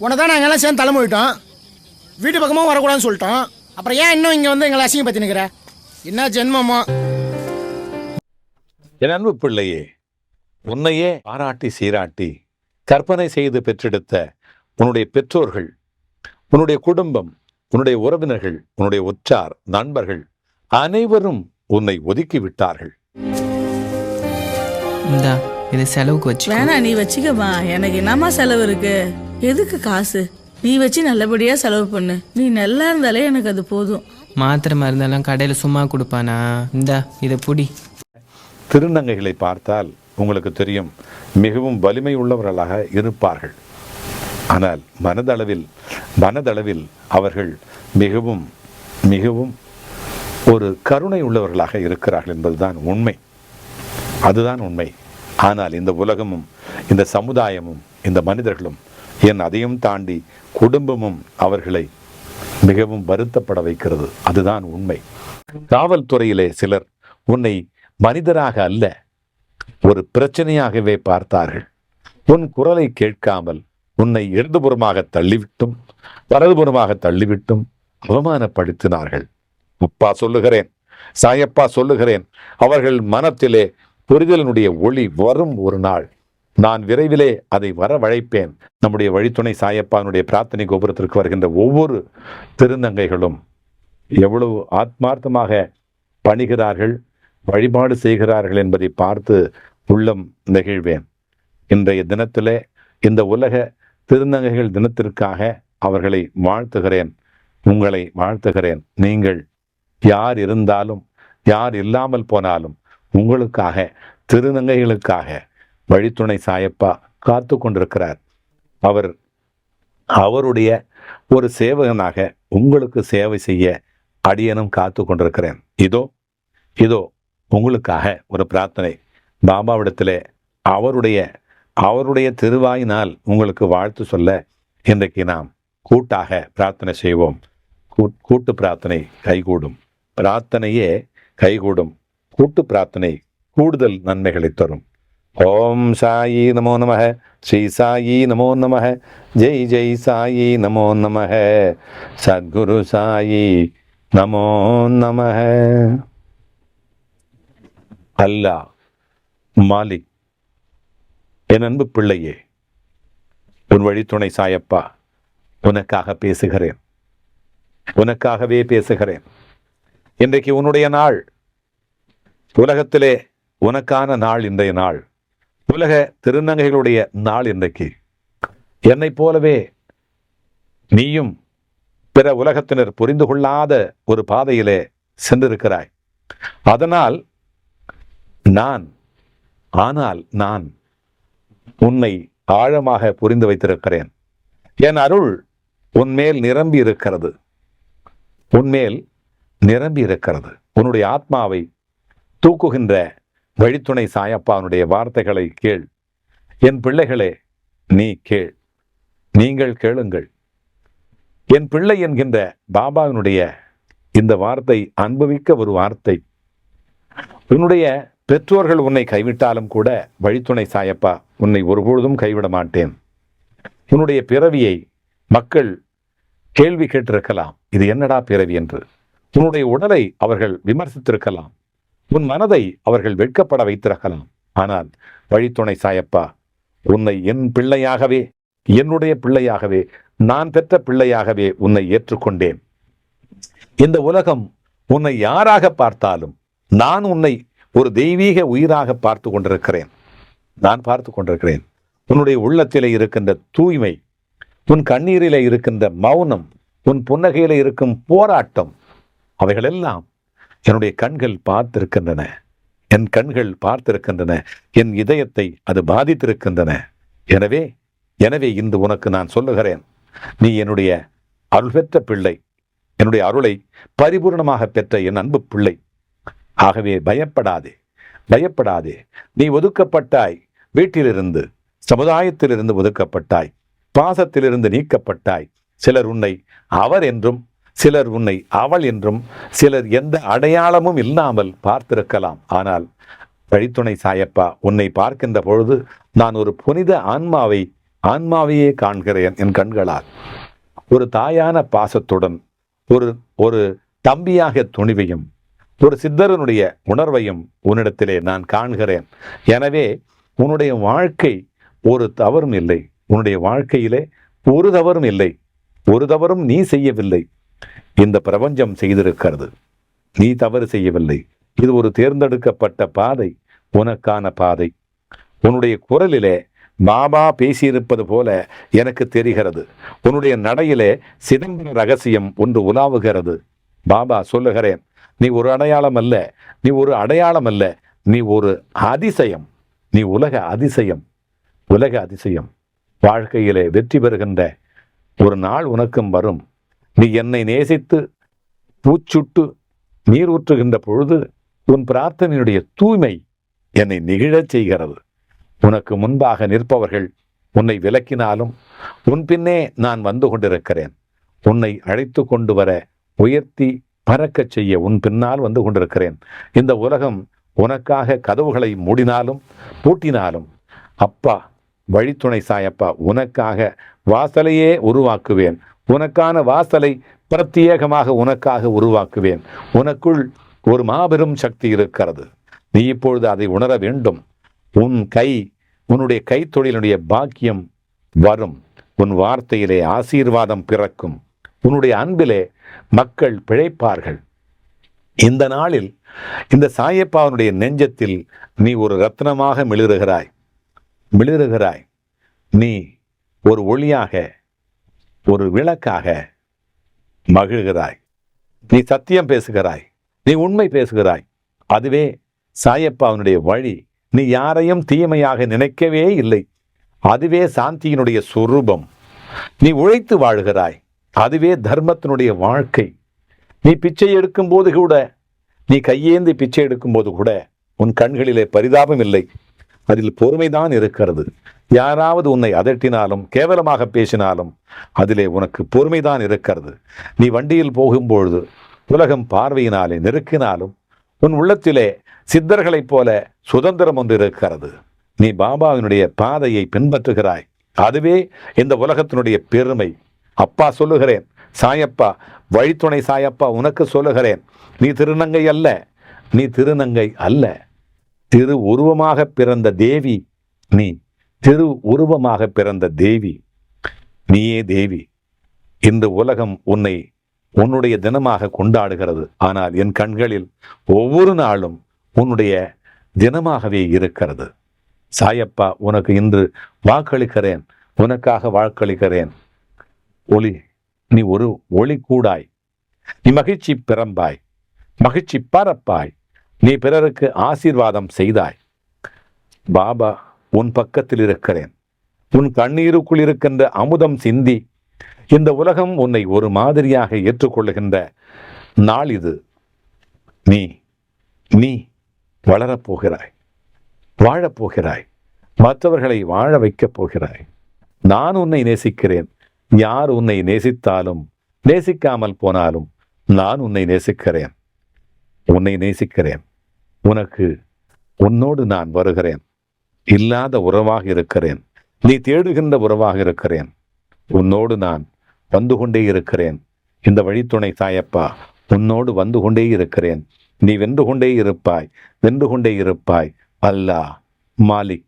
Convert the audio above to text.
உன்னை தான் நாங்கள் எல்லாம் சேர்ந்து தலைமொழிட்டோம் வீட்டு பக்கமும் வரக்கூடாதுன்னு சொல்லிட்டோம். அப்புறம் ஏன் இன்னும் இங்கே வந்து எங்களை அசிங்கப்படுத்தி நிற்கிற என்ன ஜென்மமோ? என் அன்பு பிள்ளையே உன்னையே பாராட்டி சீராட்டி கற்பனை செய்து பெற்றெடுத்த உன்னுடைய பெற்றோர்கள் உன்னுடைய குடும்பம் உன்னுடைய உறவினர்கள் உன்னுடைய உற்றார் நண்பர்கள் அனைவரும் உன்னை ஒதுக்கி விட்டார்கள். இந்தா இது செலவுக்கு வச்சு வேணா நீ வச்சுக்கம்மா எனக்கு என்னம்மா செலவு இருக்கு? எதுக்கு காசு? நீ வச்சு நல்லபடியா செலவு பண்ணு. நீ நல்லா இருந்தாலே எனக்கு அது போதும். மாத்திரை மருந்தெல்லாம் கடையில் சும்மா கொடுப்பானா? இந்தா இதை புடி. திருநங்கைகளை பார்த்தால் உங்களுக்கு தெரியும் மிகவும் வலிமை உள்ளவர்களாக இருப்பார்கள். ஆனால் மனதளவில் மனதளவில் அவர்கள் மிகவும் மிகவும் ஒரு கருணை உள்ளவர்களாக இருக்கிறார்கள் என்பதுதான் உண்மை. அதுதான் உண்மை. ஆனால் இந்த உலகமும் இந்த சமுதாயமும் இந்த மனிதர்களும் என் அதையும் தாண்டி குடும்பமும் அவர்களை மிகவும் வருத்தப்பட வைக்கிறது. அதுதான் உண்மை. காவல்துறையிலே சிலர் உன்னை மனிதராக அல்ல ஒரு பிரச்சனையாகவே பார்த்தார்கள். உன் குரலை கேட்காமல் உன்னை இடதுபுறமாக தள்ளிவிட்டும் வலதுபுறமாக தள்ளிவிட்டும் அவமானப்படுத்தினார்கள். அப்பா சொல்லுகிறேன் சாயப்பா சொல்லுகிறேன் அவர்கள் மனத்திலே புரிதலினுடைய ஒளி வரும் ஒரு நாள். நான் விரைவிலே அதை வரவழைப்பேன். நம்முடைய வழித்துணை சாயப்பானுடைய பிரார்த்தனை கோபுரத்திற்கு வருகின்ற ஒவ்வொரு திருநங்கைகளும் எவ்வளவு ஆத்மார்த்தமாக பணிகிறார்கள் வழிபாடு செய்கிறார்கள் என்பதை பார்த்து உள்ளம் நெகிழ்வேன். இன்றைய தினத்திலே இந்த உலக திருநங்கைகள் தினத்திற்காக அவர்களை வாழ்த்துகிறேன். உங்களை வாழ்த்துகிறேன். நீங்கள் யார் இருந்தாலும் யார் இல்லாமல் போனாலும் உங்களுக்காக திருநங்கைகளுக்காக வழித்துணை சாயப்பா காத்து கொண்டிருக்கிறார். அவர் அவருடைய ஒரு சேவகனாக உங்களுக்கு சேவை செய்ய அடியனும் காத்து கொண்டிருக்கிறேன். இதோ இதோ உங்களுக்காக ஒரு பிரார்த்தனை. பாபாவிடத்திலே அவருடைய அவருடைய திருவாயினால் உங்களுக்கு வாழ்த்து சொல்ல இன்றைக்கு நாம் கூட்டாக பிரார்த்தனை செய்வோம். கூட்டு பிரார்த்தனை கைகூடும். பிரார்த்தனையே கைகூடும். கூட்டு பிரார்த்தனை கூடுதல் நன்மைகளை தரும். ஓம் சாயி நமோ நம ஸ்ரீ சாயி நமோ நம ஜெய் ஜெய் சாயி நமோ நம சத்குரு சாயி நமோ நம அல்லாஹ் மாலிக் என் அன்பு பிள்ளையே உன் வழித்துணை சாயப்பா உனக்காக பேசுகிறேன். உனக்காகவே பேசுகிறேன். இன்றைக்கு உன்னுடைய நாள் உலகத்திலே உனக்கான நாள் இன்றைய நாள். உலக திருநங்கைகளுடைய நாள் இன்றைக்கு. என்னைப் போலவே நீயும் பிற உலகத்தினர் புரிந்து கொள்ளாத ஒரு பாதையிலே சென்றிருக்கிறாய். அதனால் நான் ஆனால் நான் உன்னை ஆழமாக புரிந்து வைத்திருக்கிறேன். என் அருள் உன்மேல் நிரம்பி இருக்கிறது. உன்மேல் நிரம்பி இருக்கிறது. உன்னுடைய ஆத்மாவை தூக்குகின்ற வழித்துணை சாயப்பானுடைய வார்த்தைகளை கேள். என் பிள்ளைகளே நீ கேள். நீங்கள் கேளுங்கள். என் பிள்ளை என்கின்ற பாபாவினுடைய இந்த வார்த்தை அனுபவிக்க ஒரு வார்த்தை. உன்னுடைய பெற்றோர்கள் உன்னை கைவிட்டாலும் கூட வழித்துணை சாயப்பா உன்னை ஒருபொழுதும் கைவிட மாட்டேன். உன்னுடைய பிறவியை மக்கள் கேள்வி கேட்டிருக்கலாம். இது என்னடா பிறவி என்று. உன்னுடைய உடலை அவர்கள் விமர்சித்திருக்கலாம். உன் மனதை அவர்கள் வெட்கப்பட வைத்திருக்கலாம். ஆனால் வழித்துணை சாயப்பா உன்னை என் பிள்ளையாகவே என்னுடைய பிள்ளையாகவே நான் பெற்ற பிள்ளையாகவே உன்னை ஏற்றுக்கொண்டேன். இந்த உலகம் உன்னை யாராக பார்த்தாலும் நான் உன்னை ஒரு தெய்வீக உயிராக பார்த்து கொண்டிருக்கிறேன். நான் பார்த்து கொண்டிருக்கிறேன். உன்னுடைய உள்ளத்திலே இருக்கின்ற தூய்மை உன் கண்ணீரிலே இருக்கின்ற மௌனம் உன் புன்னகையிலே இருக்கும் போராட்டம் அவைகளெல்லாம் என்னுடைய கண்கள் பார்த்திருக்கின்றன. என் கண்கள் பார்த்திருக்கின்றன. என் இதயத்தை அது பாதித்திருக்கின்றன. எனவே எனவே இன்று உனக்கு நான் சொல்லுகிறேன் நீ என்னுடைய அருள் பெற்ற பிள்ளை என்னுடைய அருளை பரிபூர்ணமாக பெற்ற என் அன்பு பிள்ளை. ஆகவே பயப்படாதே பயப்படாதே. நீ ஒதுக்கப்பட்டாய் வீட்டிலிருந்து சமுதாயத்திலிருந்து ஒதுக்கப்பட்டாய் பாசத்திலிருந்து நீக்கப்பட்டாய். சிலர் உன்னை அவர் என்றும் சிலர் உன்னை அவள் என்றும் சிலர் எந்த அடையாளமும் இல்லாமல் பார்த்திருக்கலாம். ஆனால் வழித்துணை சாயப்பா உன்னை பார்க்கின்ற பொழுது நான் ஒரு புனித ஆன்மாவை ஆன்மாவையே காண்கிறேன் என் கண்களால். ஒரு தாயான பாசத்துடன் ஒரு ஒரு தம்பியாக துணிவையும் ஒரு சித்தரனுடைய உணர்வையும் உன்னிடத்திலே நான் காண்கிறேன். எனவே உன்னுடைய வாழ்க்கை ஒரு தவறும் இல்லை. உன்னுடைய வாழ்க்கையிலே ஒரு தவறும் இல்லை. ஒரு தவறும் நீ செய்யவில்லை. இந்த பிரபஞ்சம் செய்திருக்கிறது. நீ தவறு செய்யவில்லை. இது ஒரு தேர்ந்தெடுக்கப்பட்ட பாதை. உனக்கான பாதை. உன்னுடைய குரலிலே பாபா பேசியிருப்பது போல எனக்கு தெரிகிறது. உன்னுடைய நடையிலே சிதம்பர ரகசியம் ஒன்று உலாவுகிறது. பாபா சொல்லுகிறேன். நீ ஒரு அடையாளம் அல்ல. நீ ஒரு அடையாளம் அல்ல. நீ ஒரு அதிசயம். நீ உலக அதிசயம். உலக அதிசயம். வாழ்க்கையிலே வெற்றி பெறுகின்ற ஒரு நாள் உனக்கும் வரும். நீ என்னை நேசித்து பூச்சுட்டு நீர் ஊற்றுகின்ற பொழுது உன் பிரார்த்தனையுடைய தூய்மை என்னை நிகழச் செய்கிறது. உனக்கு முன்பாக நிற்பவர்கள் உன்னை விலக்கினாலும் உன் பின்னே நான் வந்து கொண்டிருக்கிறேன். உன்னை அழைத்து கொண்டு வர உயர்த்தி பறக்கச் செய்ய உன் பின்னால் வந்து கொண்டிருக்கிறேன். இந்த உலகம் உனக்காக கதவுகளை மூடினாலும் பூட்டினாலும் அப்பா வழித்துணை சாயப்பா உனக்காக வாசலையே உருவாக்குவேன். உனக்கான வாசலை பிரத்யேகமாக உனக்காக உருவாக்குவேன். உனக்குள் ஒரு மாபெரும் சக்தி இருக்கிறது. நீ இப்பொழுது அதை உணர வேண்டும். உன் கை உன்னுடைய கைத்தொழிலுடைய பாக்கியம் வரும். உன் வார்த்தையிலே ஆசீர்வாதம் பிறக்கும். உன்னுடைய அன்பிலே மக்கள் பிழைப்பார்கள். இந்த நாளில் இந்த சாயப்பாவனுடைய நெஞ்சத்தில் நீ ஒரு ரத்னமாக மிளிருகிறாய். மிளிருகிறாய். நீ ஒரு ஒளியாக ஒரு விளக்காக மகிழ்கிறாய். நீ சத்தியம் பேசுகிறாய். நீ உண்மை பேசுகிறாய். அதுவே சாயப்பாவனுடைய வழி. நீ யாரையும் தீமையாக நினைக்கவே இல்லை. அதுவே சாந்தியினுடைய சொரூபம். நீ உழைத்து வாழ்கிறாய். அதுவே தர்மத்தினுடைய வாழ்க்கை. நீ பிச்சை எடுக்கும்போது கூட நீ கையேந்தி பிச்சை எடுக்கும்போது கூட உன் கண்களிலே பரிதாபம் இல்லை. அதில் பொறுமைதான் இருக்கிறது. யாராவது உன்னை அதட்டினாலும் கேவலமாக பேசினாலும் அதிலே உனக்கு பொறுமைதான் இருக்கிறது. நீ வண்டியில் போகும்பொழுது உலகம் பார்வையினாலே நெருக்கினாலும் உன் உள்ளத்திலே சித்தர்களைப் போல சுதந்திரம் ஒன்று இருக்கிறது. நீ பாபாவினுடைய பாதையை பின்பற்றுகிறாய். அதுவே இந்த உலகத்தினுடைய பெருமை. அப்பா சொல்லுகிறேன். சாயப்பா வழித்துணை சாயப்பா உனக்கு சொல்லுகிறேன். நீ திருநங்கை அல்ல. நீ திருநங்கை அல்ல. திரு உருவமாக பிறந்த தேவி நீ. திரு உருவமாக பிறந்த தேவி நீயே தேவி. இந்த உலகம் உன்னை உன்னுடைய தினமாக கொண்டாடுகிறது. ஆனால் என் கண்களில் ஒவ்வொரு நாளும் உன்னுடைய தினமாகவே இருக்கிறது. சாயப்பா உனக்கு இன்று வாக்களிக்கிறேன். உனக்காக வாக்களிக்கிறேன். ஒளி நீ ஒரு ஒளி கூடாய். நீ மகிழ்ச்சி பிறம்பாய். மகிழ்ச்சி பரப்பாய். நீ பிறருக்கு ஆசீர்வாதம் செய்தாய். பாபா உன் பக்கத்தில் இருக்கிறேன். உன் கண்ணீருக்குள் இருக்கின்ற அமுதம் சிந்தி இந்த உலகம் உன்னை ஒரு மாதிரியாக ஏற்றுக்கொள்ளுகின்ற நாள் இது. நீ நீ வளரப் போகிறாய் வாழப் போகிறாய் மற்றவர்களை வாழ வைக்கப் போகிறாய். நான் உன்னை நேசிக்கிறேன் யார் உன்னை நேசித்தாலும் நேசிக்காமல் போனாலும் நான் உன்னை நேசிக்கிறேன். உன்னை நேசிக்கிறேன். உனக்கு உன்னோடு நான் வருகிறேன். இல்லாத உறவாக இருக்கிறேன். நீ தேடுகின்ற உறவாக இருக்கிறேன். உன்னோடு நான் வந்து கொண்டே இருக்கிறேன். இந்த வழித்துணை சாயப்பா உன்னோடு வந்து கொண்டே இருக்கிறேன். நீ வென்று கொண்டே இருப்பாய் வென்று கொண்டே இருப்பாய். அல்லா மாலிக்.